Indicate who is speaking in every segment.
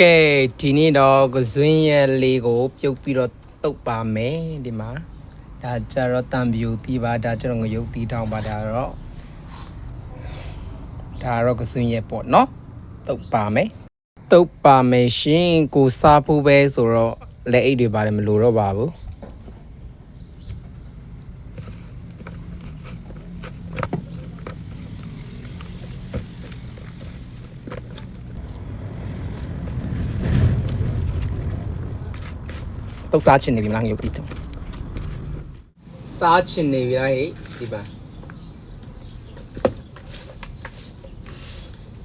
Speaker 1: ကဲဒီနေ့တော့ကစွင်းရဲ့လေးကို ပြုတ်ပြီးတော့တုတ်ပါမယ်ဒီမှာဒါကြတော့တံပြူတီးပါဒါကျတော့ငရုတ်တီးထောင်းပါဒါတော့ဒါတော့ကစွင်းရဲ့ပေါ့နော်တုတ်ပါမယ်တုတ်ပါမယ်ရှင်ကိုစားဖို့ပဲဆိုတော့လက်အိတ်တွေပါတယ်မလိုတော့ပါဘူး တုတ်စားချင်နေပြီမလားငရုတ်တီးထောင်းစားချင်နေပြီလားဟဲ့ဒီပါ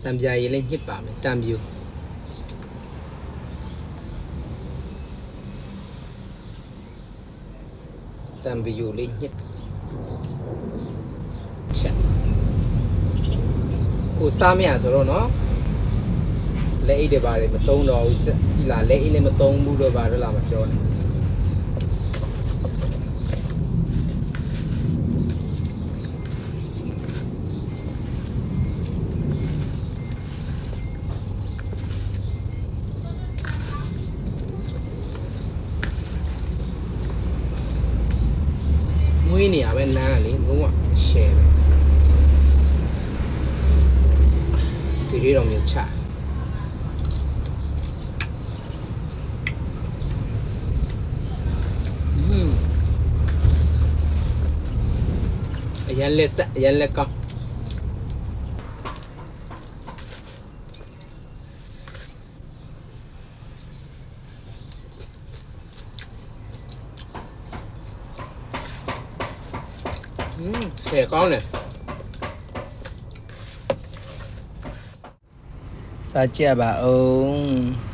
Speaker 1: တံပြာရည်လေးညှစ်ပါမယ်တံပြူ တံပီယိုလေးညစ်ချက်ကိုစားမရဆိုတော့နော် လက်အိတ်တွေပါတယ်မတုံးတော့ဘူးဒီလားလက်အိတ်လည်းမတုံးဘူးတော့ပါတော့လာမပြောနဲ့မွေးနေရပဲနန်းကလေလုံးဝရှယ်ပဲဒီလေးတော့မျိုးချ ಎಲ್ಲಿಸ ಎಲ್ಲಕ್ಕ xè con nè sao chia bà ông?